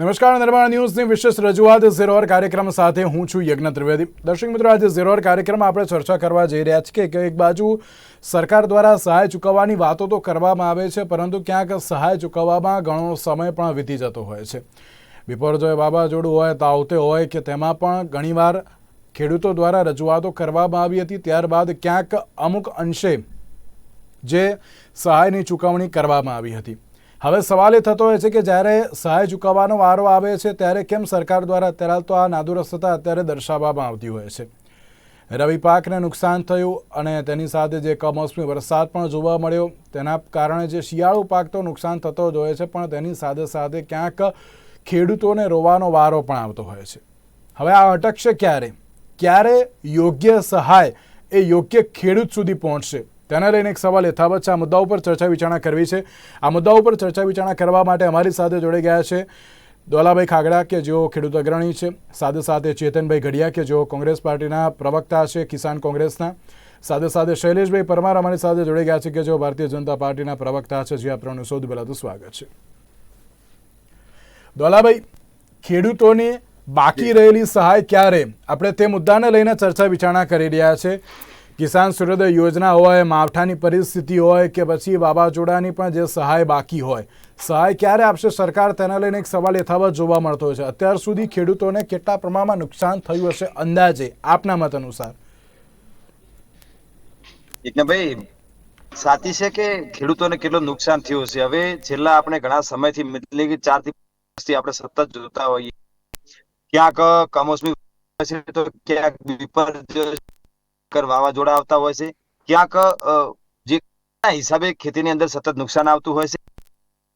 નમસ્કાર, નિર્માણ ન્યૂઝની વિશેષ રજૂઆત ઝેરોર કાર્યક્રમ સાથે હું છું યજ્ઞ ત્રિવેદી. દર્શક મિત્રો, આજે ઝીરોર કાર્યક્રમમાં આપણે ચર્ચા કરવા જઈ રહ્યા છીએ કે એક બાજુ સરકાર દ્વારા સહાય ચૂકવવાની વાતો તો કરવામાં આવે છે, પરંતુ ક્યાંક સહાય ચૂકવવામાં ઘણો સમય પણ વીતી જતો હોય છે. વિપર્યય વાવાઝોડું હોય, તાવતે હોય કે તેમાં પણ ઘણીવાર ખેડૂતો દ્વારા રજૂઆતો કરવામાં આવી હતી, ત્યારબાદ ક્યાંક અમુક અંશે જે સહાયની ચૂકવણી કરવામાં આવી હતી. હવે સવાલ એ થતો હોય છે કે જ્યારે સહાય ચૂકવવાનો વારો આવે છે, ત્યારે કેમ સરકાર દ્વારા અત્યારે તો આ નાદુરસ્તતા અત્યારે દર્શાવવામાં આવતી હોય છે? રવિ પાકને નુકસાન થયું અને તેની સાથે જે કમોસમી વરસાદ પણ જોવા મળ્યો, તેના કારણે જે શિયાળુ પાક તો નુકસાન થતો જ હોય છે, પણ તેની સાથે સાથે ક્યાંક ખેડૂતોને રોવાનો વારો પણ આવતો હોય છે. હવે આ અટકશે ક્યારે? ક્યારે યોગ્ય સહાય એ યોગ્ય ખેડૂત સુધી પહોંચશે? તેને લઈને એક સવાલ યથાવત છે. આ મુદ્દા ઉપર ચર્ચા વિચારણા કરવી છે. આ મુદ્દા ઉપર ચર્ચા વિચારણા કરવા માટે અમારી સાથે જોડાઈ ગયા છે દોલાભાઈ ખાગડા કે જેઓ ખેડૂત અગ્રણી છે. સાથે સાથે ચેતનભાઈ ઘડિયા કે જેઓ કોંગ્રેસ પાર્ટીના પ્રવક્તા છે કિસાન કોંગ્રેસના. સાથે સાથે શૈલેષભાઈ પરમાર અમારી સાથે જોડાઈ ગયા છે કે જેઓ ભારતીય જનતા પાર્ટીના પ્રવક્તા છે. જે આપણને સૌથી પહેલાં તો સ્વાગત છે. દોલાભાઈ ખેડૂતોની બાકી રહેલી સહાય ક્યારે? આપણે તે મુદ્દાને લઈને ચર્ચા વિચારણા કરી રહ્યા છે. કિસાન સૂર્યોદય યોજના હોય, માવઠાની પરિસ્થિતિ હોય કે પછી વાવાઝોડાની પણ જે સહાય બાકી હોય. સહાય ક્યારે આપશે સરકાર? તેના લઈને એક સવાલ યથાવત જોવા મળતો છે. અત્યાર સુધી ખેડૂતોને કેટલા પ્રમાણમાં નુકસાન થયું હશે અંદાજે? આપના મત અનુસાર. ભાઈ, સાચી છે કે ખેડૂતોને કેટલું નુકસાન થયું હશે? હવે છેલ્લા આપણે ઘણા સમયથી એટલે કે ચારથી આપણે સતત જોતા હોઈએ. ક્યાંક કમોસમી તો ક્યાંક વાવાઝોડા આવતા હોય છે. ક્યાંક જે હિસાબે ખેતીની અંદર સતત નુકસાન આવતું હોય છે.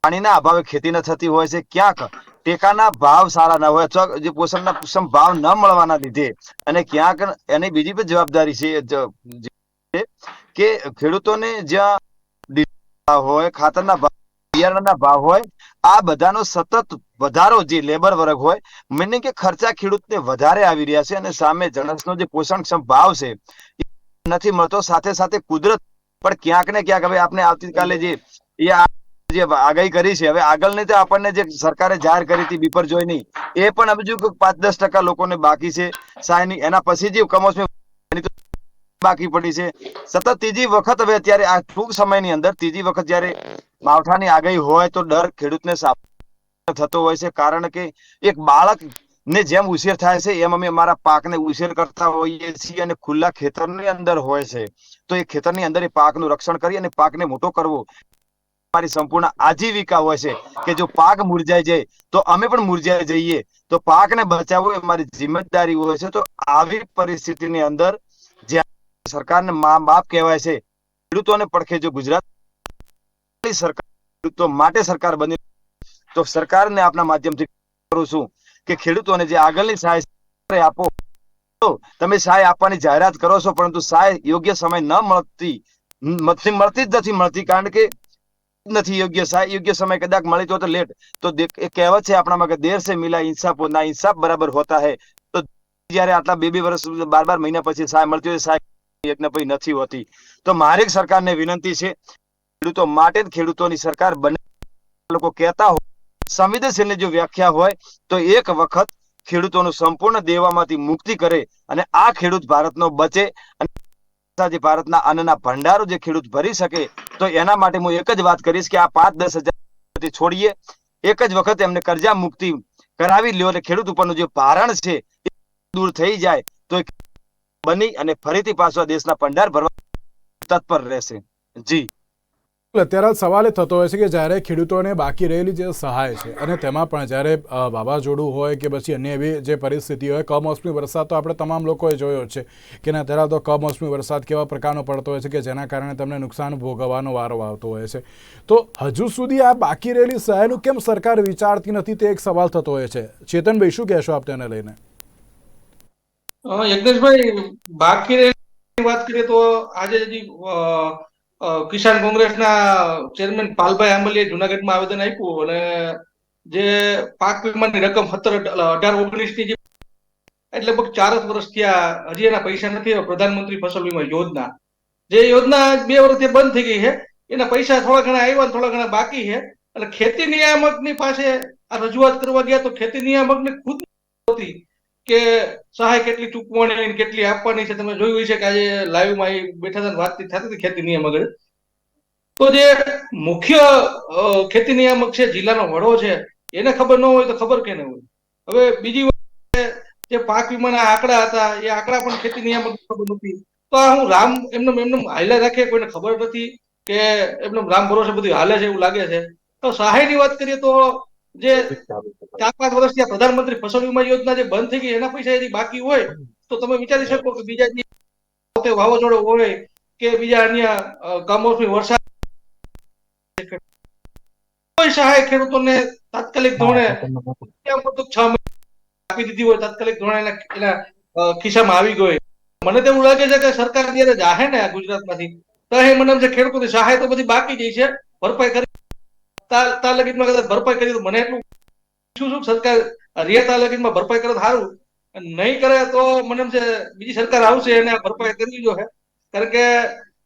પાણીના અભાવે ખેતી ન થતી હોય છે. ક્યાંક ટેકાના ભાવ સારા ન હોય અથવા જે પોષણના પોષણ ભાવ ન મળવાના લીધે અને ક્યાંક એની બીજી પણ જવાબદારી છે કે ખેડૂતોને જ્યાં હોય, ખાતરના ભાવ, બિયારણના ભાવ હોય આ બધાનો સતત વધારો જે લેબર વર્ગ હોય, મને કે ખર્ચા ખેડૂતને વધારે આવી રહ્યા છે અને સામે જણસનો જે પોષણક્ષમ ભાવ છે નથી મળતો. સાથે સાથે કુદરત પણ ક્યાંક ને ક્યાંક હવે આપણે આવતીકાલે જે જે આગાહી કરી છે, હવે આગળની તો આપણને જે સરકારે જાહેર કરી હતી બિપરજોયની એ પણ હજુ પાંચ દસ ટકા લોકોને બાકી છે. સાયની એના પછી જે કમોસમી બાકી પડી છે. સતત ત્રીજી વખત હવે અત્યારે આ ટૂંક સમયની અંદર ત્રીજી વખત જયારે માવઠાની આગાહી હોય તો ડર ખેડૂતને થતો હોય છે. કારણ કે એક બાળક ને જેમ ઉછેર થાય છે, એમ અમે અમારા પાકને ઉછેર કરતા હોઈએ છીએ અને ખુલ્લા ખેતરની અંદર હોય છે. તો એ ખેતરની અંદર એ પાકનું રક્ષણ કરી અને પાકને મોટો કરવો. મારી સંપૂર્ણ આજીવિકા હોય છે કે જો પાક મુરઝાઈ જાય તો અમે પણ મુરઝાઈ જઈએ. તો પાકને બચાવવો એ મારી જિમ્મેદારી હોય છે. તો આવી પરિસ્થિતિની અંદર સરકારને મા બાપ કહેવાય છે. ખેડૂતોને પડખે જો ગુજરાત સરકાર ખેડૂતો માટે સરકાર બની તો સરકારને આપના માધ્યમથી કરું છું કે ખેડૂતોને જે આગળની સહાય આપો. તમે સહાય આપવાની જાહેરાત કરો છો, પરંતુ સહાય યોગ્ય સમય ન મળતી મળતી જ નથી મળતી, કારણ કે નથી યોગ્ય સહાય. યોગ્ય સમય કદાચ મળી તો લેટ. તો એ કહેવત છે આપણામાં કે દેર સે મિલા ઇન્સાફ ના ઇન્સાફ બરાબર હોતા હે. તો જયારે આટલા બે બે વર્ષ બાર બાર મહિના પછી સહાય મળતી હોય, સહાય યજ્ઞ પછી નથી હોતી. તો મારે સરકારને વિનંતી છે, ખેડૂતો માટે ખેડૂતોની સરકાર બને. લોકો કહેતા હોય, સંવેદનશીલની જો વ્યાખ્યા હોય, તો એક વખત ખેડૂતોનું સંપૂર્ણ દેવામાંથી મુક્તિ કરે અને આ ખેડૂત ભારતનો બચે અને ભારતના અન્નના ભંડારો જે ખેડૂત ભરી શકે, તો એના માટે હું એક જ વાત કરીશ કે આ પાંચ દસ હજાર છોડીએ. એક જ વખત એમને કરજા મુક્તિ કરાવી લ્યો અને ખેડૂત ઉપરનું જે ભારણ છે, એ દૂર થઈ જાય, તો બની અને ફરીથી પાછો દેશના ભંડાર ભરવા તત્પર રહેશે. જી. અત્યારે સવાલ એ થતો હોય છે કે જ્યારે ખેડૂતોને બાકી રહેલી જે સહાય છે અને તેમાં પણ જ્યારે વાવાઝોડું હોય કે પછી અન્ય એવી જે પરિસ્થિતિ હોય, કમોસમી વરસાદ તો આપણે તમામ લોકોએ જોયો છે કે ના ત્યારે તો કમોસમી વરસાદ કેવા પ્રકારનો પડતો હોય છે કે જેના કારણે તમને નુકસાન ભોગવવાનો વારો આવતો હોય છે. તો હજુ સુધી આ બાકી રહેલી સહાયનું કેમ સરકાર વિચારતી નથી તે એક સવાલ થતો હોય છે. ચેતનભાઈ શું કહેશો આપ તેને લઈને? યજ્ઞેશભાઈ, બાકી વાત કરીએ તો આજે કિસાન કોંગ્રેસના ચેરમેન પાલભાઈ આંબલીએ જુનાગઢમાં આવેદન આપ્યું અને જે પાક વીમાની રકમ સત્તર અઢાર ઓગણીસની જે એટલે લગભગ ચાર જ વર્ષ થયા, હજી એના પૈસા નથી પ્રધાનમંત્રી ફસલ વીમા યોજના. જે યોજના બે વર્ષથી બંધ થઈ ગઈ છે, એના પૈસા થોડા ઘણા આવ્યા થોડા ઘણા બાકી છે. એટલે ખેતી નિયામકની પાસે આ રજૂઆત કરવા ગયા તો ખેતી નિયામકને ખુદ હતી કે સહાય કેટલી ચૂકવણી કેટલી આપવાની છે, તમે જોયું છે કે આજે લાઈવમાં એ બેઠા હતા વાતચીત થતી હતી ખેતી નિયામક. તો જે મુખ્ય ખેતી નિયામક છે, જિલ્લાનો વડો છે, એને ખબર ન હોય તો ખબર કેને હોય? હવે બીજી જે પાક વીમાના આંકડા હતા, એ આંકડા પણ ખેતી નિયામક ખબર નથી તો આ હું રામ એમને એમને હાલ્યા રાખે કોઈને ખબર નથી કે એમને રામ ભરોસે બધું હાલે છે એવું લાગે છે. તો સહાયની વાત કરીએ તો જે ચાર પાંચ વર્ષથી પ્રધાનમંત્રી ફસલ વીમા યોજના જે બંધ થઈ ગઈ એના પૈસા હજી બાકી હોય તો તમે વિચારી શકો કે બીજા જે વાવાઝોડો હોય કે બીજા અન્ય કમોસમી વરસાદ કોઈ સહાય ખેડૂતોને તાત્કાલિક ધોરણે છ મહિના આપી દીધી હોય તાત્કાલિક ધોરણે એના એના ખિસ્સામાં આવી ગઈ હોય. મને તો એવું લાગે છે કે સરકાર જયારે જાહે ને ગુજરાતમાંથી. તો એ મને એમ છે ખેડૂતોની સહાય તો બધી બાકી જઈ છે ભરપાઈ કરી તાર લગીનમાં કદાચ ભરપાઈ કરી મને એટલું શું શું? સરકાર રિયા તાર લગીનમાં ભરપાઈ કરે સારું નહીં કરે તો મને એમ છે, બીજી સરકાર આવશે એને ભરપાઈ કરવી જોઈએ કારણ કે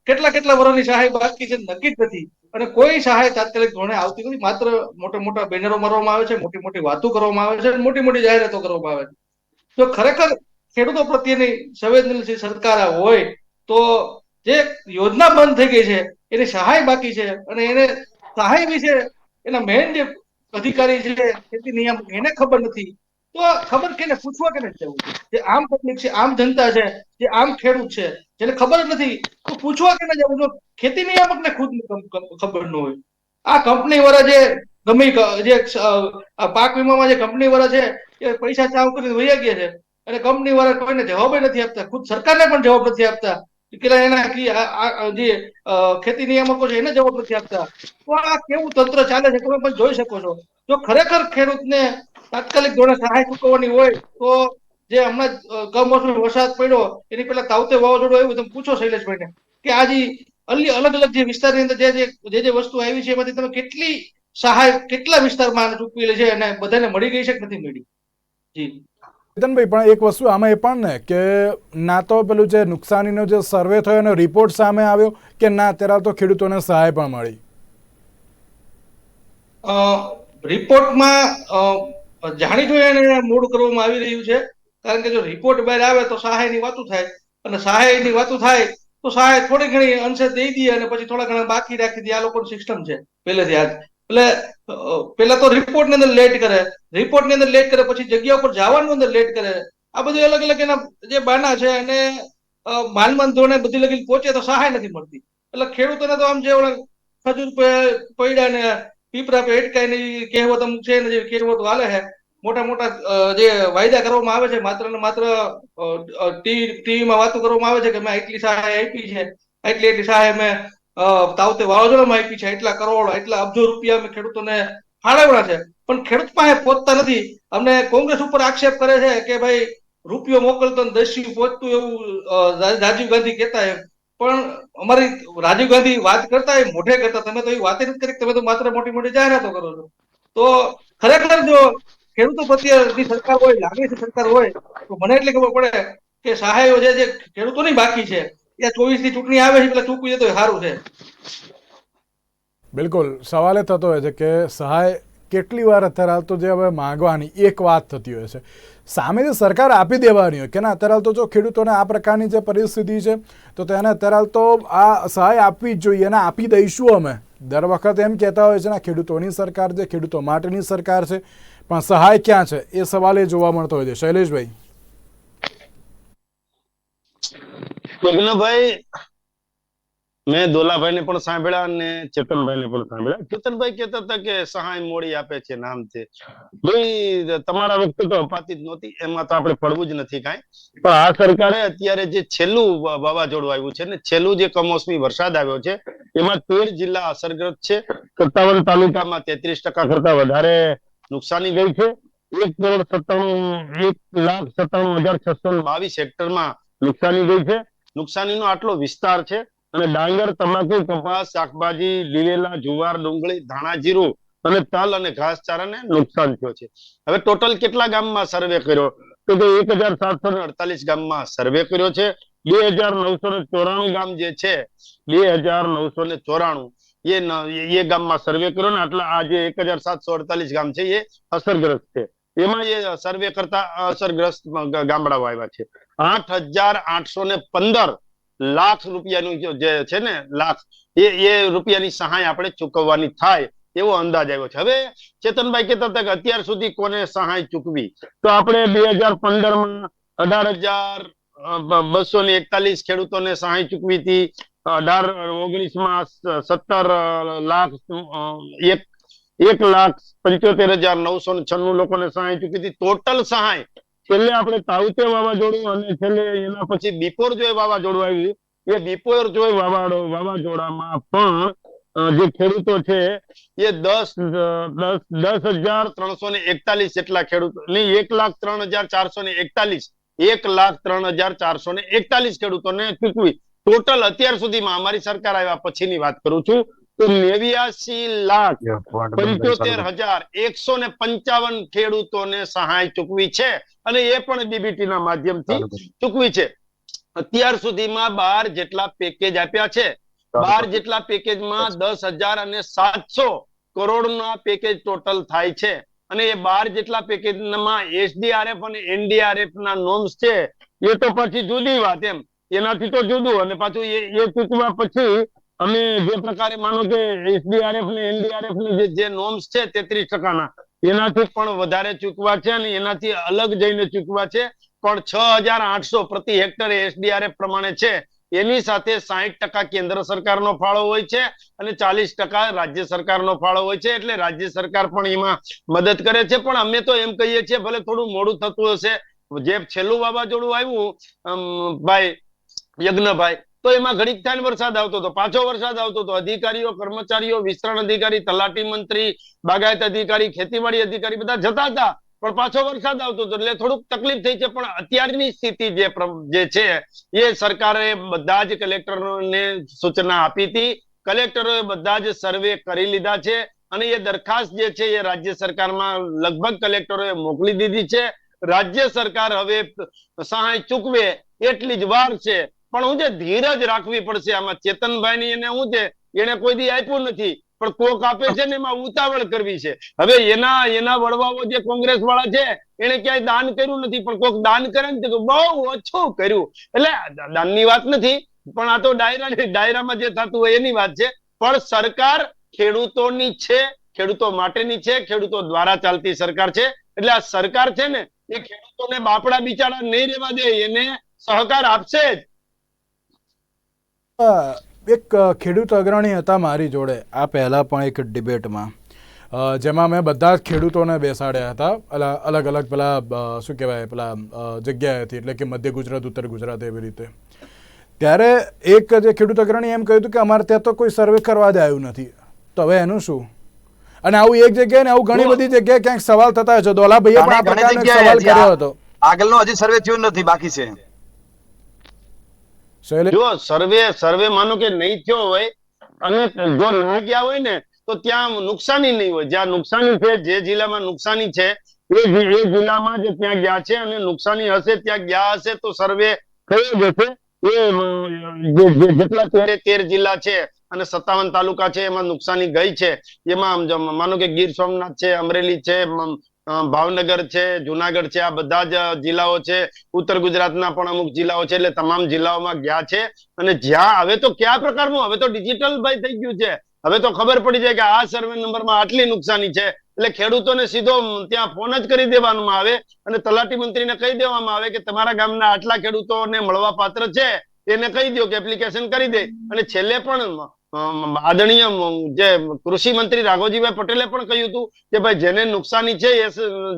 કેટલા કેટલા વર્ષની સહાય બાકી છે, નક્કી જ નથી. અને કોઈ સહાય તાત્કાલિક ધોરણે આવતી નથી. માત્ર મોટા મોટા બેનરો મારવામાં આવે છે, મોટી મોટી વાતો કરવામાં આવે છે મોટી મોટી જાહેરાતો કરવામાં આવે છે. જો ખરેખર ખેડૂતો પ્રત્યેની સંવેદનશીલ સરકાર હોય, તો જે યોજના બંધ થઈ ગઈ છે, એની સહાય બાકી છે અને એને સહાય વિશે એના મેન જે અધિકારી છે ખેતી નિયામક એને ખબર નથી. તો ખબર કેને, પૂછવા કેને જવું જે આમ પબ્લિક છે, આમ જનતા છે, જે આમ ખેડૂત છે, જેને ખબર નથી, તો પૂછવા કેને જવું? જો ખેતી નિયામકને ખુદ ખબર ન હોય. આ કંપની વાળા જે ગમે જે પાક વીમામાં જે કંપની વાળા છે, એ પૈસા ચાવ કરીને વૈયા ગયા છે. અને કંપની વાળા કોઈને જવાબ નથી આપતા. ખુદ સરકારને પણ જવાબ નથી આપતા. કે એના જે ખેતી નિયામકો છે એને જવાબ નથી આપતા. તો આ કેવું તંત્ર ચાલે છે તમે પણ જોઈ શકો છો. જો ખરેખર ખેડૂતને તાત્કાલિક ધોરણે સહાય ચૂકવવાની હોય, તો જે હમણાં કમોસમી વરસાદ પડ્યો, એની પેલા તાવતે વાવાઝોડું આવ્યું, તમે પૂછો શૈલેષભાઈને, કે આજે અલી અલગ અલગ જે વિસ્તારની અંદર જે જે જે વસ્તુ આવી છે, એમાંથી તમે કેટલી સહાય, કેટલા વિસ્તારમાં ચૂકવી લે છે અને બધાને મળી ગઈ છે કે નથી મળી? જી. ચેતનભાઈ પણ એક વસ્તુ આમાં એ પણ ને કે ના તો પેલું જે નુકસાનીનો જે સર્વે થયો એનો રિપોર્ટ સામે આવ્યો કે ના, અત્યારે તો ખેડૂતોને સહાય પણ મળી. રિપોર્ટમાં જાણી જોઈને મૂળ કરવામાં આવી રહ્યું છે. કારણ કે જો રિપોર્ટ બહાર આવે તો સહાયની વાતો થાય. અને સહાયની વાતો થાય તો સહાય થોડી ઘણી અંશે દઈ દઈએ અને પછી થોડા ઘણા બાકી રાખી દઈએ. આ લોકોનું સિસ્ટમ છે. પહેલેથી આજ એટલે પેલા તો રિપોર્ટની અંદર લેટ કરે. રિપોર્ટની અંદર લેટ કરે પછી જગ્યા ઉપર જવાનું અંદર લેટ કરે. આ બધું અલગ અલગ એના જે બાના છે અને અ, માનમાન ધોરણે બધી લગી પહોંચે તો સહાય નથી મળતી. એટલે ખેડૂતોને તો આમ જે ખજૂર પે- પૈડા ને પીપરા પે એટકાય કહેવત અમુક છે ને જે કહેવત હાલે છે મોટા મોટા જે વાયદા કરવામાં આવે છે માત્ર ને માત્ર ટીવી ટીવીમાં વાતો કરવામાં આવે છે કે મેં આટલી સહાય આપી છે આટલી એટલી સહાય મેં તાવતે વાવાઝોડામાં આપી છે, એટલા કરોડ, એટલા અબજો રૂપિયા અમે ખેડૂતોને ફાળવણા છે. પણ ખેડૂત પાસે પહોંચતા નથી. અમને કોંગ્રેસ ઉપર આક્ષેપ કરે છે કે ભાઈ, રૂપિયો મોકલતો ને દસ્યું પહોંચતું એવું રાજીવ ગાંધી કહેતા એમ. પણ અમારી રાજીવ ગાંધી વાત કરતા એ મોઢે કરતા, તમે તો એ વાત નથી કરી તમે તો માત્ર મોટી મોટી જાહેરાતો કરો છો. તો ખરેખર જો ખેડૂતો પ્રત્યેની સરકાર હોય લાગણી સરકાર હોય, તો મને એટલી ખબર પડે કે સહાયો જે ખેડૂતોની બાકી છે. એ ચોવીસની ચૂંટણી આવે છે એટલે ચૂકવી જતો સારું છે. બિલકુલ. સવાલ એ થતો હોય છે કે સહાય કેટલી વાર અત્યારે હાલ તો જે હવે માંગવાની, એક વાત થતી હોય છે. સામેથી સરકાર આપી દેવાની હોય, કે ના, અત્યારે હાલ તો જો ખેડૂતોને આ પ્રકારની જે પરિસ્થિતિ છે, તો તેને અત્યારે હાલ તો આ સહાય આપવી જ જોઈએ અને આપી દઈશું અમે. દર વખત એમ કહેતા હોય છે ને, ખેડૂતોની સરકાર છે, ખેડૂતો માટેની સરકાર છે, પણ સહાય ક્યાં છે? એ સવાલ એ જોવા મળતો હોય છે. શૈલેષભાઈ. યજ્ઞભાઈ મેં દોલાભાઈને પણ સાંભળ્યા અને ચેતનભાઈને પણ સાંભળ્યા. ચેતનભાઈ કહેતા હતા કે સહાય મોડી આપે છે નામ છે ભાઈ, તમારા વખતે તો અપાતી જ નહોતી, એમાં તો આપણે પડવું જ નથી કાંઈ. પણ આ સરકારે અત્યારે જે છેલ્લું વાવાઝોડું આવ્યું છે ને, છેલ્લું જે કમોસમી વરસાદ આવ્યો છે, એમાં તેર જિલ્લા અસરગ્રસ્ત છે. સત્તાવન તાલુકામાં તેત્રીસ ટકા કરતા વધારે નુકસાની ગઈ છે. એક કરોડ સત્તાણું, એક લાખ સત્તાણું હજાર છસો બાવીસ હેક્ટરમાં નુકસાની ગઈ છે. નુકસાનીનો આટલો વિસ્તાર છે. અને ડાંગર, તમાકુ, કપાસ, શાકભાજી, લીલેલા, જુવાર, ડુંગળી, ધાણા, જીરું અને તલ અને ઘાસચારાને નુકસાન થયો છે. હવે ટોટલ કેટલા ગામમાં સર્વે કર્યો? તો કે એક હજાર સાતસો અડતાલીસ ગામમાં સર્વે કર્યો છે. બે હજાર નવસો ને ચોરાણું ગામ જે છે, બે હજાર નવસો ને ચોરાણું, એ એ ગામમાં સર્વે કર્યો ને આટલા આ જે એક હજાર સાતસો અડતાલીસ ગામ છે, એ અસરગ્રસ્ત છે. એમાં એ સર્વે કરતા અસરગ્રસ્ત ગામડાઓ આવ્યા છે. આઠ હજાર આઠસો ને પંદર લાખ રૂપિયાનું જે છે ને, લાખ, એ એ રૂપિયાની સહાય આપણે ચૂકવવાની થાય એવો અંદાજ આવ્યો છે. હવે ચેતનભાઈ કહેતા હતા કે અત્યાર સુધી કોને સહાય ચૂકવી? તો આપણે બે હજાર પંદરમાં અઢાર હજાર બસો ને એકતાલીસ ખેડૂતોને સહાય ચૂકવી હતી. અઢાર ઓગણીસમાં સત્તર લાખ એક એક લાખ પંચોતેર હજાર નવસો ને છન્નું લોકોને સહાય ચૂકવી હતી. ટોટલ સહાય છેલ્લે આપણે તાઉતે વાવાઝોડું અને છેલ્લે એના પછી બિપોરજોય વાવાઝોડું આવ્યું એ બિપોરજોય વાવાડો, વાવાઝોડામાં પણ જે ખેડૂતો છે, એ દસ દસ દસ હજાર ત્રણસો ને એકતાલીસ જેટલા ખેડૂતો નહીં એક લાખ ત્રણ હજાર ચારસો ને એકતાલીસ, એક લાખ ત્રણ હજાર ચારસો ને એકતાલીસ ખેડૂતોને ચૂકવી. ટોટલ અત્યાર સુધીમાં અમારી સરકાર આવ્યા પછીની વાત કરું છું. તો નેવ્યાસી લાખ પંચોતેર હજાર એકસો ને પંચાવન ખેડૂતોને સહાય ચૂકવી છે. અને એ પણ ડીબીટી ના માધ્યમથી ચૂકવી છે. અત્યાર સુધીમાં બાર જેટલા પેકેજ આપ્યા છે. બાર જેટલા પેકેજમાં દસ હજાર અને સાતસો કરોડના પેકેજ ટોટલ થાય છે. અને એ બાર જેટલા પેકેજમાં એસડીઆરએફ અને એનડીઆરએફ ના નોમ્સ છે. એ તો પછી જુદી વાત એમ. એનાથી તો જુદું. અને પાછું એ ચૂકવા પછી અમે જે પ્રકારે માનો કે એસડીઆરએફ ને એનડીઆરએફની જે નોમ્સ છે તેત્રીસ ટકાના, એનાથી પણ વધારે ચૂકવા છે અને એનાથી અલગ જઈને ચૂકવા છે. પણ છ હજાર આઠસો પ્રતિ હેક્ટર એસડીઆરએફ પ્રમાણે છે. એની સાથે સાહીઠ ટકા કેન્દ્ર સરકારનો ફાળો હોય છે અને ચાલીસ ટકા રાજ્ય સરકારનો ફાળો હોય છે. એટલે રાજ્ય સરકાર પણ એમાં મદદ કરે છે. પણ અમે તો એમ કહીએ છીએ, ભલે થોડું મોડું થતું હશે. જે છેલ્લું વાવાઝોડું આવ્યું ભાઈ યજ્ઞભાઈ તો એમાં ઘડીક થાય વરસાદ આવતો હતો પાછો વરસાદ આવતો હતો અધિકારીઓ, કર્મચારીઓ, વિસ્તરણ અધિકારી, તલાટી મંત્રી, બાગાયત અધિકારી, ખેતીવાડી અધિકારી બધા જતા હતા. પણ પાછો વરસાદ આવતો હતો એટલે થોડુંક તકલીફ થઈ છે. પણ અત્યારની સ્થિતિ જે જે છે, એ સરકારે બધા જ કલેક્ટરોને સૂચના આપી હતી. કલેક્ટરોએ બધા જ સર્વે કરી લીધા છે અને એ દરખાસ્ત જે છે એ રાજ્ય સરકારમાં લગભગ કલેક્ટરોએ મોકલી દીધી છે. રાજ્ય સરકાર હવે સહાય ચૂકવે એટલી જ વાર છે. પણ હું જે ધીરજ રાખવી પડશે આમાં ચેતનભાઈ ની એને હું છે એને કોઈ દી આપ્યું નથી, પણ કોક આપે છે ને એમાં ઉતાવળ કરવી છે. હવે એના એના વડવાઓ જે કોંગ્રેસ વાળા છે, એને ક્યાંય દાન કર્યું નથી, પણ કોક દાન કરે ને બહુ ઓછું કર્યું. એટલે દાનની વાત નથી, પણ આ તો ડાયરા, ડાયરામાં જે થતું હોય એની વાત છે. પણ સરકાર ખેડૂતોની છે, ખેડૂતો માટેની છે, ખેડૂતો દ્વારા ચાલતી સરકાર છે. એટલે આ સરકાર છે ને, એ ખેડૂતોને બાપડા બિચારા નહીં રહેવા દે, એને સહકાર આપશે જ. એક ખેડૂત અગ્રણી હતા મારી જોડે આ પહેલાં પણ એક ડિબેટમાં. જેમાં મેં બધા જ ખેડૂતોને બેસાડ્યા હતા. અલગ અલગ પેલા શું કહેવાય પેલા જગ્યાએથી એટલે કે મધ્ય ગુજરાત ઉત્તર ગુજરાત એવી રીતે. ત્યારે એક જે ખેડૂત અગ્રણી એમ કહ્યું હતું કે અમારે ત્યાં તો કોઈ સર્વે કરવા જ આવ્યું નથી. તો હવે એનું શું? અને આવું એક જગ્યાએ ને આવું ઘણી બધી જગ્યાએ ક્યાંક સવાલ થતા હોય છે. દોલાભાઈએ પણ આ પ્રકારનો સવાલ કર્યો હતો. આગળનો હજી સર્વે થયો નથી બાકી છે. જો સર્વે સર્વે માનો કે નહીં થયો હોય અને જો ના ગયા હોય ને, તો ત્યાં નુકસાની નહીં હોય. જ્યાં નુકસાની છે, જે જિલ્લામાં નુકસાની છે, એ જિલ્લામાં જ ત્યાં ગયા છે અને નુકસાની હશે, ત્યાં ગયા હશે, તો સર્વે થયો જ હશે. એ જેટલા તેરે, તેર જિલ્લા છે અને સત્તાવન તાલુકા છે, એમાં નુકસાની ગઈ છે. એમાં માનો કે ગીર સોમનાથ છે, અમરેલી છે ભાવનગર છે, જુનાગઢ છે, આ બધા જ જિલ્લાઓ છે. ઉત્તર ગુજરાતના પણ અમુક જિલ્લાઓ છે, એટલે તમામ જિલ્લાઓમાં ગયા છે. અને જ્યાં હવે તો કયા પ્રકારનું? હવે તો ડિજિટલ ભાઈ થઈ ગયું છે. હવે તો ખબર પડી જાય કે આ સર્વે નંબરમાં આટલી નુકસાની છે. એટલે ખેડૂતોને સીધો ત્યાં ફોન જ કરી દેવામાં આવે અને તલાટી મંત્રીને કહી દેવામાં આવે કે તમારા ગામના આટલા ખેડૂતોને મળવા પાત્ર છે. એને કહી દો કે એપ્લિકેશન કરી દે. અને છેલ્લે પણ આદરણીય જે કૃષિ મંત્રી રાઘવજીભાઈ પટેલે પણ કહ્યું હતું કે ભાઈ જેને નુકસાની છે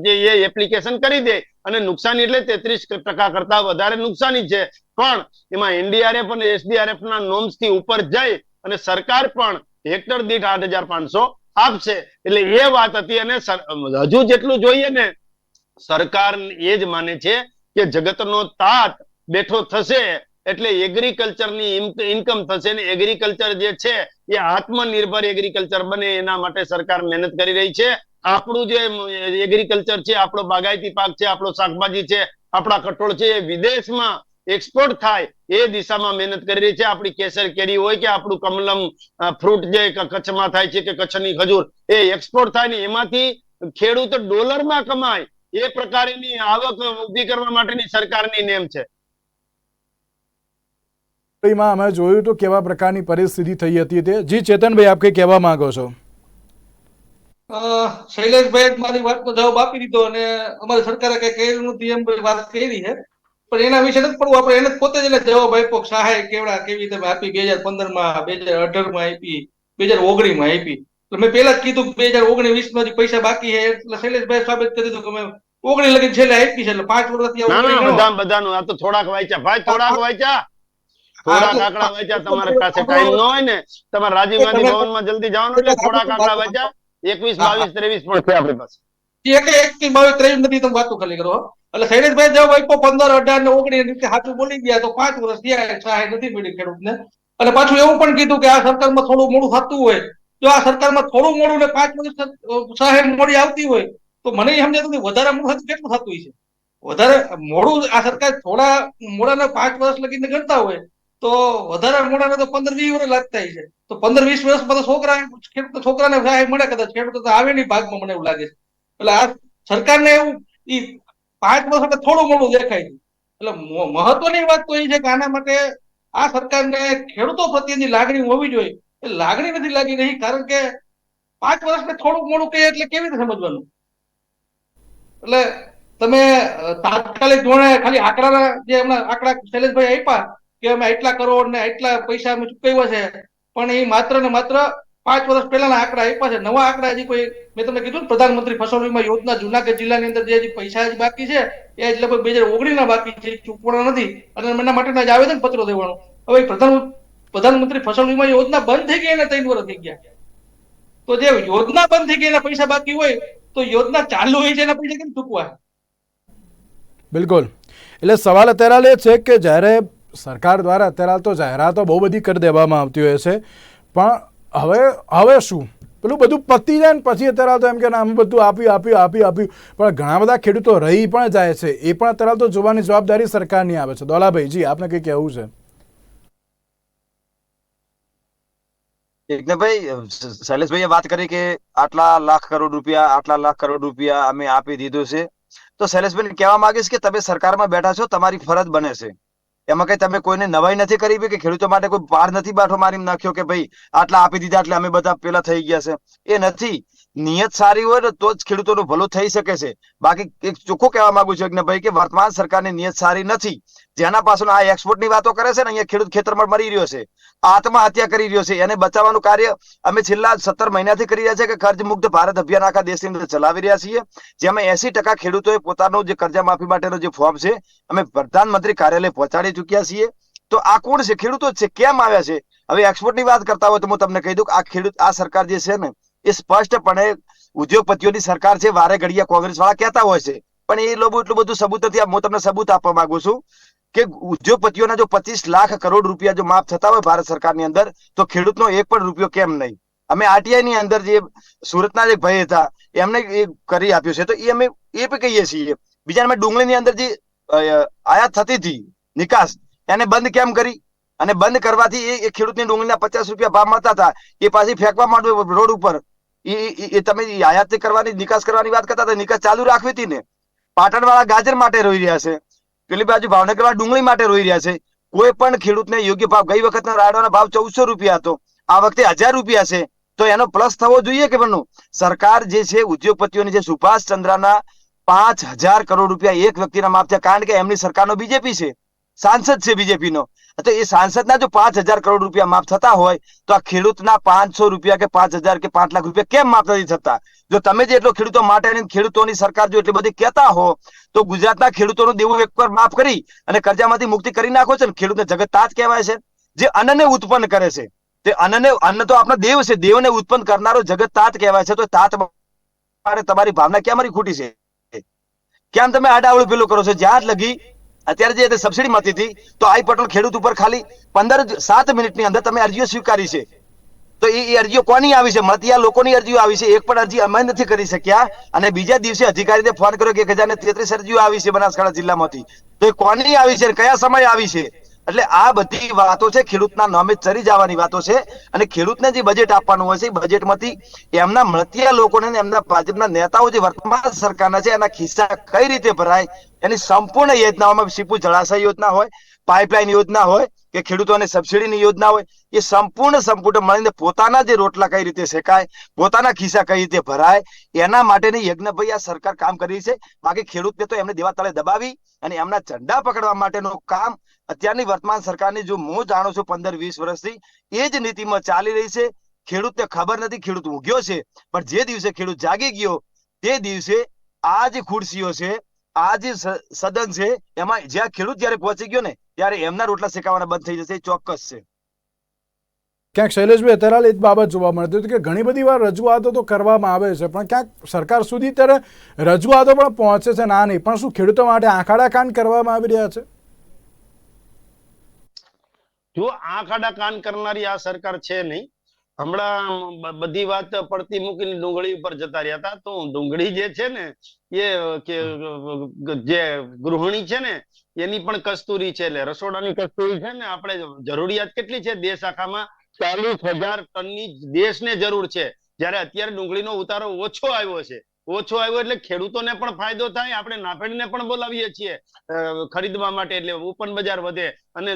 એ એ એપ્લિકેશન કરી દે અને નુકસાની એટલે તેત્રીસ ટકા કરતા વધારે નુકસાની છે. પણ એમાં એનડીઆરએફ અને એસડીઆરએફ ના નોમ્સથી ઉપર જઈ અને સરકાર પણ હેક્ટર દીઠ આઠ હજાર પાંચસો આપશે. એટલે એ વાત હતી અને હજુ જેટલું જોઈએ ને, સરકાર એ જ માને છે કે જગતનો તાત બેઠો થશે એટલે એગ્રીકલ્ચરની ઇન્કમ થશે ને એગ્રીકલ્ચર જે છે, એ આત્મનિર્ભર એગ્રીકલ્ચર બને એના માટે સરકાર મહેનત કરી રહી છે. આપણું જે એગ્રીકલ્ચર છે, આપણો બાગાયતી પાક છે, આપણો શાકભાજી છે, આપણા કઠોળ છે, એ વિદેશમાં એક્સપોર્ટ થાય એ દિશામાં મહેનત કરી રહી છે. આપણી કેસર કેરી હોય કે આપણું કમલમ ફ્રૂટ જે કચ્છમાં થાય છે કે કચ્છની ખજૂર, એ એક્સપોર્ટ થાય ને એમાંથી ખેડૂત ડોલરમાં કમાય એ પ્રકારની આવક ઊભી કરવા માટેની સરકારની નેમ છે. એમાં અમે જોયું તો કેવા પ્રકારની પરિસ્થિતિ થઈ હતી તે. જી ચેતનભાઈ આપ કઈ કહેવા માંગો છો? શૈલેષભાઈ મારી વાતનો જવાબ આપી દીધો અને અમારી સરકારે કઈ કર્યું નથી એમ વાત કરી છે. પણ એના વિશે નથી પડવું. આપણે એને પોતે જ એને જવાબ આપ્યો સહાય કેવડા કેવી રીતે આપી બે હજાર પંદરમાં બે હજાર અઢારમાં આપી બે હજાર ઓગણીસમાં આપી. એટલે મેં પેલા જ કીધું બે હજાર ઓગણીસ વીસમાં પૈસા બાકી છે એટલે શૈલેષભાઈ સાબિત કરી દીધું કે અમે ઓગણીસ લગી છેલ્લે આપી છે. એટલે પાંચ વર્ષથી બધાનું આ તો થોડાક વાંચ્યા. ભાઈ થોડાક વાંચ્યા. થોડાક એટલે- આંકડા વાંચ્યા તમારી પાસે ટાઈમ ન હોય ને તમારે રાજીવ ગાંધી ભવનમાં જલ્દી જવાનું એટલે થોડાક આંકડા વેચ્યા એકવીસ. બાવીસ ત્રેવીસ પણ છે આપણી પાસે. એક એક થી બાવીસ ત્રેવીસ નથી તમે વાતો ખાલી કરો એટલે શૈલેષભાઈ જવાબ આપ્યો પંદર અઢાર ને ઓગણીસ રીતે સાચું બોલી ગયા તો પાંચ વર્ષ થયા સહાય નથી મળી ખેડૂતને. અને પાછું એવું પણ કીધું કે આ સરકારમાં થોડું મોડું થતું હોય જો આ સરકારમાં થોડું મોડું ને પાંચ વર્ષ સહાય મોડી આવતી હોય તો મને સમજાતું નથી વધારે મોડું કેટલું થતું હોય છે વધારે મોડું આ સરકાર થોડા મોડાને પાંચ વર્ષ લગીને ગણતા હોય તો વધારે મોડાને તો પંદર વીસ વર્ષ લાગતા છે તો પંદર વીસ વર્ષમાં બધા છોકરા ખેડૂત છોકરાને સહાય મળે કદાચ, ખેડૂતો આવે નહીં ભાગમાં મને એવું લાગે છે. એટલે આ સરકારને એવું એ પાંચ વર્ષ એટલે થોડું મોડું દેખાય છે. એટલે મહત્વની વાત તો એ છે કે આના માટે આ સરકારને ખેડૂતો પ્રત્યેની લાગણી હોવી જોઈએ. એ લાગણી નથી લાગી રહી, કારણ કે પાંચ વર્ષને થોડુંક મોડું કહીએ એટલે કેવી રીતે સમજવાનું? એટલે તમે તાત્કાલિક ધોરણે ખાલી આંકડાના જે એમના આંકડા શૈલેષભાઈ આપ્યા કે અમે એટલા કરોડ ને એટલા પૈસા અમે ચૂકવ્યા છે, પણ એ માત્ર ને માત્ર પાંચ વર્ષ પહેલાના આંકડા આપ્યા છે. નવા આંકડા હજી કોઈ, મેં તમને કીધું પ્રધાનમંત્રી ફસલ વીમા યોજના જુનાગઢ જિલ્લાની અંદર જે હજી પૈસા હજી બાકી છે, એ હજી લગભગ બે હજાર ઓગણીસ ના બાકી છે ચૂકવાના નથી. અને એના માટેના જ આવેદન પત્રો દેવાનું. હવે પ્રધાન, પ્રધાનમંત્રી ફસલ વીમા યોજના બંધ થઈ ગઈ એના ત્રણ વર્ષ થઈ ગયા. તો જે યોજના બંધ થઈ ગઈ એના પૈસા બાકી હોય, તો યોજના ચાલુ હોય છે એના પૈસા કેમ ચૂકવા બિલકુલ. એટલે સવાલ અત્યારે છે કે જ્યારે સરકાર દ્વારા અત્યારે હાલ તો જાહેરાતો બહુ બધી કરી દેવામાં આવતી હોય છે. પણ હવે હવે શું? પેલું બધું પતી જાય ને પછી અત્યારે તો એમ કે આમ બધું આપ્યું આપ્યું આપ્યું આપ્યું. પણ ઘણા બધા ખેડૂતો રહી પણ જાય છે. એ પણ અત્યારે તો જોવાની જવાબદારી સરકારની આવે છે. દોલાભાઈ જી આપને કંઈ કહેવું છે? યજ્ઞભાઈ શૈલેષભાઈએ વાત કરી કે આટલા લાખ કરોડ રૂપિયા, આટલા લાખ કરોડ રૂપિયા અમે આપી દીધું છે. તો શૈલેષભાઈ કહેવા માંગીશ કે તમે સરકારમાં બેઠા છો, તમારી ફરજ બને છે. એમાં કઈ તમે કોઈને નવાઈ નથી કરી કે ખેડૂતો માટે કોઈ પાર નથી બાઠો મારી નાખ્યો કે ભાઈ આટલા આપી દીધા એટલે અમે બધા પેલા થઈ ગયા છે. એ નથી. નિયત સારી હોય ને તો જ ખેડૂતોનું ભલું થઈ શકે છે. બાકી એક ચોખ્ખું કહેવા માંગુ છું યજ્ઞભાઈ કે વર્તમાન સરકારની નિયત સારી નથી. જેના પાછળ આ એક્સપોર્ટની વાતો કરે છે ને, અહીંયા ખેડૂત ખેતરમાં મરી રહ્યો છે. આત્મહત્યા કરી રહ્યો છે. એને બચાવવાનું કાર્ય અમે છેલ્લા સત્તર મહિનાથી કરી રહ્યા છે કે કર્જ મુક્ત ભારત અભિયાન આખા દેશની અંદર ચલાવી રહ્યા છીએ. જેમાં એસી ટકા ખેડૂતોએ પોતાનું જે કર્જા માફી માટેનો જે ફોર્મ છે, અમે પ્રધાનમંત્રી કાર્યાલય પહોંચાડી ચૂક્યા છીએ. તો આ કોણ છે? ખેડૂતો છે. કેમ આવ્યા છે? હવે એક્સપોર્ટની વાત કરતા હોય તો હું તમને કહી દઉં કે આ ખેડૂત, આ સરકાર જે છે ને એ સ્પષ્ટપણે ઉદ્યોગપતિઓની સરકાર છે, વારે ઘડીએ કોંગ્રેસ વાળા કહેતા હોય છે. પણ એ લોકો એટલું બધું સબૂત નથી હું તમને સબૂત આપવા માંગુ છું કે ઉદ્યોગપતિઓના જો પચીસ લાખ કરોડ રૂપિયા જો માફ થતા હોય ભારત સરકારની અંદર, તો ખેડૂતનો એક પણ રૂપિયો કેમ નહીં? અમે આરટીઆઈ ની અંદર જે સુરતના જે ભાઈ હતા, એમને એ કરી આપ્યું છે. તો એ અમે એ પણ કહીએ છીએ. બીજા અમે ડુંગળીની અંદર જે આયાત થતી હતી, નિકાસ, એને બંધ કેમ કરી? અને બંધ કરવાથી એ એ ખેડૂતની ડુંગળીના પચાસ રૂપિયા ભાવ મળતા હતા. એ પાછી ફેંકવા માંડ્યું રોડ ઉપર. એ તમે આયાત કરવાની, નિકાસ કરવાની વાત કરતા નિકાસ ચાલુ રાખવી હતી ને? પાટણ વાળા ગાજર માટે રોઈ રહ્યા છે. પેલી બાજુ ભાવનગર વાળા ડુંગળી માટે રોઈ રહ્યા છે. કોઈ પણ ખેડૂતને યોગ્ય ભાવ, ગઈ વખતના રાયડોના ભાવ ચૌદસો રૂપિયા હતો. આ વખતે હજાર રૂપિયા છે. તો એનો પ્લસ થવો જોઈએ કે બનવું સરકાર જે છે, ઉદ્યોગપતિઓની જે સુભાષ ચંદ્રના પાંચ હજાર કરોડ રૂપિયા એક વ્યક્તિના માફ થયા. કારણ કે એમની સરકારનો બીજેપી છે. સાંસદ છે બીજેપીનો. તો એ સાંસદના જો પાંચ હજાર કરોડ રૂપિયા માફ થતા હોય, તો આ ખેડૂતના પાંચસો રૂપિયા કે પાંચ હજાર કે પાંચ લાખ રૂપિયા કેમ માફ નથી થતા? જો તમે જે એટલો ખેડૂતો માટે ખેડૂતોની સરકાર જો એટલી બધી કહેતા હો, તો ગુજરાતના ખેડૂતોનું દેવું એક વાર માફ કરી અને કરજામાંથી મુક્તિ કરી નાખો છો ને. ખેડૂતને જગત તાજ કહેવાય છે. જે અન્નને ઉત્પન્ન કરે છે. તે અન્નને, અન્ન તો આપણા દેવ છે. દેવને ઉત્પન્ન કરનારો જગત તાત કહેવાય છે. તો તાત તમારી ભાવના ક્યાં મારી ખોટી છે? કેમ તમે આડાવડું પેલું કરો છો? જ્યાં લગી અત્યારે જે સબસિડી મળતી હતી, તો આઈ પટેલ ખેડૂત ઉપર ખાલી પંદર સાત મિનિટની અંદર તમે અરજીઓ સ્વીકારી છે. તો એ અરજીઓ કોની આવી છે? મળતિયા લોકોની અરજીઓ આવી છે. એક પણ અરજી અમે નથી કરી શક્યા. અને બીજા દિવસે અધિકારીને ફોન કર્યો કે એક હજાર ને તેત્રીસ અરજીઓ આવી છે બનાસકાંઠા જિલ્લામાંથી. તો એ કોની આવી છે કયા સમયે આવી છે? એટલે આ બધી વાતો છે, ખેડૂતના નામે ચરી જવાની વાતો છે અને ખેડૂતને જે બજેટ આપવાનું હોય છે, એ બજેટમાંથી એમના મળતિયા લોકોને એમના ભાજપના નેતાઓ જે વર્તમાન સરકારના છે, એના ખિસ્સા કઈ રીતે ભરાય, એની સંપૂર્ણ યોજનાઓમાં સીપુ જળાશય યોજના હોય પાઇપલાઇન યોજના હોય કે ખેડૂતોને સબસિડીની યોજના હોય, એ સંપૂર્ણ સંપૂર્ણ મળીને પોતાના જે રોટલા કઈ રીતે શેકાય, પોતાના ખિસ્સા કઈ રીતે ભરાય, એના માટેની યજ્ઞભાઈ આ સરકાર કામ કરી છે. બાકી ખેડૂતને તો એમને દેવા તળે દબાવી અને એમના ચંડા પકડવા માટેનું કામ અત્યારની વર્તમાન સરકારની જો હું જાણું છું, પંદર વીસ વર્ષથી એ જ નીતિમાં ચાલી રહી છે. ખેડૂતને ખબર નથી ખેડૂત ઊંઘ્યો છે, પણ જે દિવસે ખેડૂત જાગી ગયો, તે દિવસે આ જે ખુરશીઓ છે, આ જે સદન છે, એમાં જ્યાં ખેડૂત જયારે પહોંચી ગયો ને ત્યારે એમના રોટલા શેકાવાના બંધ થઈ જશે એ ચોક્કસ છે. ક્યાંક શૈલેષભાઈ અત્યારે એ જ બાબત જોવા મળતી હતી કે ઘણી બધી વાર રજૂઆતો તો કરવામાં આવે છે પણ ક્યાંક સરકાર સુધી ત્યારે રજૂઆતો પણ પહોંચે છે ના નહીં પણ શું ખેડૂતો માટે આંખાડા કાન કરવામાં આવી રહ્યા છે? જો આંખ કાન કરનારી આ સરકાર છે નહીં હમણાં બધી વાત પડતી મૂકીને ડુંગળી ઉપર જતા રહ્યા હતા. તો ડુંગળી જે છે ને, એ, કે જે ગૃહિણી છે ને, એની પણ કસ્તુરી છે. એટલે રસોડાની કસ્તુરી છે ને, આપણે જરૂરિયાત કેટલી છે? દેશ આખામાં ચાલીસ હજાર ટનની દેશને જરૂર છે. જ્યારે અત્યારે ડુંગળીનો ઉતારો ઓછો આવ્યો છે. ઓછો આવ્યો એટલે ખેડૂતોને પણ ફાયદો થાય, આપણે નાફેડને પણ બોલાવીએ છીએ ખરીદવા માટે એટલે ઓપન બજાર વધે. અને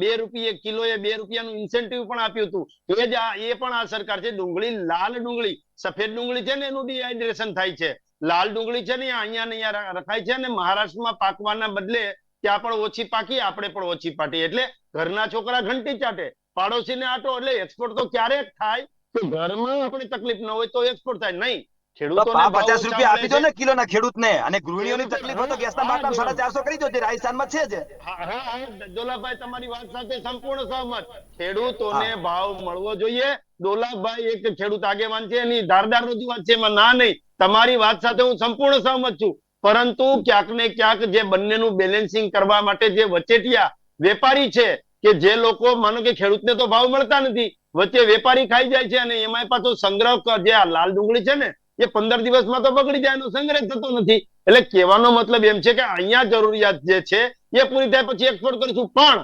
બે રૂપિયે કિલોએ બે રૂપિયાનું ઇન્સેન્ટિવ પણ આપ્યું હતું. એ જ એ પણ આ સરકાર છે, ડુંગળી, લાલ ડુંગળી, સફેદ ડુંગળી છે ને એનું ડિહાઇડ્રેશન થાય છે. લાલ ડુંગળી છે ને અહીંયા અહીંયા રખાય છે અને મહારાષ્ટ્રમાં પાકવાના બદલે ત્યાં પણ ઓછી પાકી, આપણે પણ ઓછી પાટી. એટલે ઘરના છોકરા ઘંટી ચાટે, પાડોશીને આટો, એટલે એક્સપોર્ટ તો ક્યારેક થાય કે ઘરમાં આપણે તકલીફ ન હોય તો એક્સપોર્ટ થાય. નહીં પચાસ રૂપિયા આપી મળે દો છે. ને કિલોના ખેડૂતને. અને ગૃહિણીઓની તકલીફ તો ગેસના બાટલા સાડા ચારસો કરી દો જે રાજસ્થાનમાં છે જ. હા હા હા, દોલાભાઈ તમારી વાત સાથે સંપૂર્ણ સહમત. ખેડૂતોને ભાવ મળવો જોઈએ. દોલાભાઈ એક ખેડૂત આગેવાન છે એની ધારદાર રજૂઆત છે એમાં ના નહીં. તમારી વાત સાથે હું સંપૂર્ણ સહમત છું. પરંતુ ક્યાંક ને ક્યાંક જે બંનેનું બેલેન્સિંગ કરવા માટે જે વચેટિયા વેપારી છે કે જે લોકો માનો કે ખેડૂતને તો ભાવ મળતા નથી વચ્ચે વેપારી ખાઈ જાય છે અને એમાં પાછો સંગ્રહ જે આ લાલ ડુંગળી છે ને એ પંદર દિવસમાં તો બગડી જાય એનો સંગ્રહ થતો નથી. એટલે કહેવાનો મતલબ એમ છે કે અહીંયા જરૂરિયાત જે છે એ પૂરી થાય પછી એક્સપોર્ટ કરીશું. પણ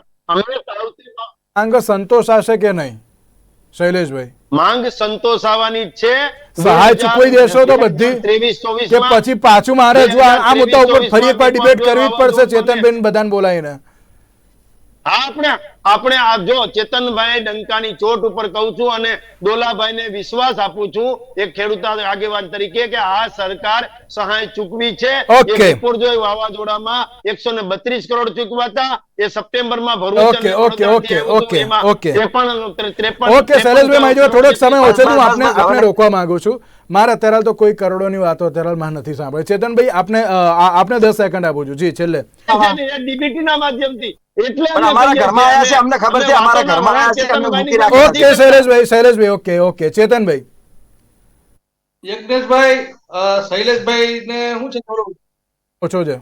માંગ સંતોષાશે કે નહીં? શૈલેષભાઈ. માંગ સંતોષાવાની છે. સહાય ચૂકવી દેશો તો બધી? ત્રેવીસ ચોવીસ કે પછી પાછું મારે જો આ મુદ્દા ઉપર ફરી એકવાર ડિબેટ કરવી જ પડશે ચેતનબેન બધાને બોલાવીને. આપણે આપણે આ જો ચેતનભાઈ ડંકાની ચોટ ઉપર કહું છું અને દોલાભાઈને વિશ્વાસ આપું છું એક ખેડૂત આગેવાન તરીકે કે આ સરકાર સહાય ચૂકવી છે. એ વાવાઝોડામાં એકસો ને બત્રીસ કરોડ ચૂકવાતા. એ સપ્ટેમ્બરમાં Bharuch okay okay okay okay. ત્રેપન- ત્રેપન- ઓકે શૈલેષભાઈ મારી થોડોક સમય ઓછો હું આપને આપને રોકવા માંગુ છું. મારે અત્યારે તો કોઈ કરોડોની વાતો અત્યારે માં નથી સાંભળી ચેતનભાઈ આપને આપને દસ સેકન્ડ આપું છું. જી છેલ્લે. DBT ના માધ્યમથી. એટલે શૈલેષભાઈ ને શું છે? થોડું. ઓછો છે.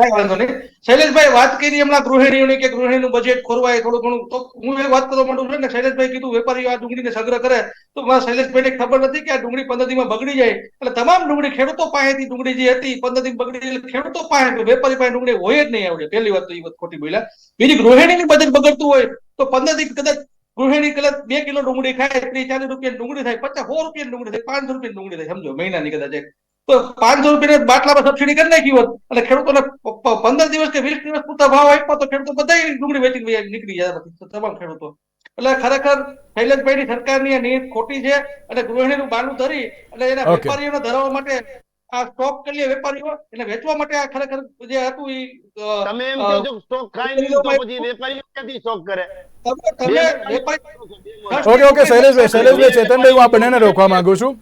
કાંઈ વાંધો નહીં. શૈલેષભાઈ, વાત કરી હમણાં ગૃહિણીઓની કે ગૃહિણીનું બજેટ ખોરવાય, થોડું ઘણું. તો હું એ વાત કરવા માંડું છું ને, શૈલેષભાઈ કીધું વેપારીઓ આ ડુંગળીને સંગ્રહ કરે. તો મારા શૈલેષભાઈને ખબર નથી કે આ ડુંગળી પંદર દિવસમાં બગડી જાય. એટલે તમામ ડુંગળી ખેડૂતો પાસેથી ડુંગળી જે હતી પંદર દિન બગડી એટલે ખેડૂતો પાસે વેપારી પાસે ડુંગળી હોય જ નહીં આવડે. પહેલી વાત તો એ વાત ખોટી બોલ્યા. બીજી ગૃહિણીની બજેટ બગડતું હોય, તો પંદર દિન કદાચ ગૃહિણી કદાચ બે કિલો ડુંગળી ખાય, ત્રીસ ચાલીસ રૂપિયા ડુંગળી થાય, પચાસ, સો રૂપિયા ડુંગળી થાય, પાંચસો રૂપિયા ડુંગળી થાય. સમજો, મહિનાની કદાચ તો પાંચસો રૂપિયા બાટલામાં સબસિડી કરી નાખી હોત. અને ખેડૂતોને પંદર દિવસ કે વીસ દિવસ પૂરતા ભાવ આપ્યો તો ખેડૂતો બધા ડુંગળી વેચી નીકળી જાય તમામ ખેડૂતો. એટલે ખરેખર શૈલેષભાઈની સરકારની આ નીત ખોટી છે અને ગૃહિણીનું બાનું ધરી અને એના વેપારીઓને ધરાવવા માટે આ સ્ટોક કરી લે વેપારીઓ એને વેચવા માટે આ ખરેખર જે હતું એ તમે એમ અ, કહો છો સ્ટોક ખાઈ લીધું તો પછી વેપારીઓ ક્યાંથી સ્ટોક કરે? તમે તમે વેપારી ઓકે ઓકે શૈલેષભાઈ શૈલેષભાઈ ચેતનભાઈ હું આ બંનેને રોકવા માંગુ છું.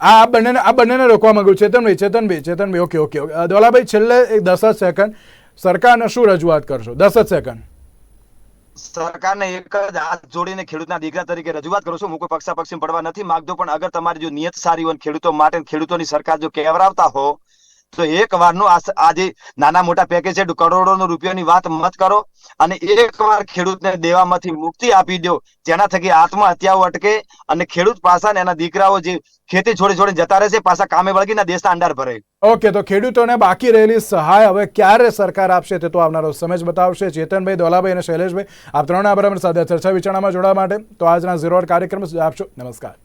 આ બંનેને આ બંનેને રોકવા માંગુ Chetanbhai Chetanbhai Chetanbhai okay okay okay Dolabhai, છેલ્લે એક દસ જ સેકન્ડ સરકારને શું રજૂઆત કરશો? દસ જ સેકન્ડ સરકારને એક જ હાથ જોડીને ખેડૂતના દીકરા તરીકે રજૂઆત કરું છું. હું કોઈ પક્ષાપક્ષી પડવા નથી માંગતો, પણ અગર તમારી જો નિયત સારી હોય ખેડૂતો માટે, ખેડૂતોની સરકાર જો કેવરાવતા હો તો એક વારનું આ જે નાના મોટા પેકેજ છે, કરોડોનો રૂપિયાની વાત મત કરો અને એક વાર ખેડૂતને દેવામાંથી મુક્તિ આપી દો. જેના થકી આત્મહત્યાઓ અટકે અને ખેડૂત પાસા ને એના દીકરાઓ જે ખેતી છોડી છોડી જતા રહેશે પાછા કામે વળગીને દેશના અંડાર ભરે ઓકે, તો ખેડૂતોને બાકી રહેલી સહાય હવે ક્યારે સરકાર આપશે તે તો આવનારો સમય બતાવશે. ચેતનભાઈ, દોલાભાઈ અને શૈલેષભાઈ, આપ ત્રણના બરાબર સાથે ચર્ચા વિચારણામાં જોડાવા માટે. તો આજના ઝીરો કાર્યક્રમ આપશો. નમસ્કાર.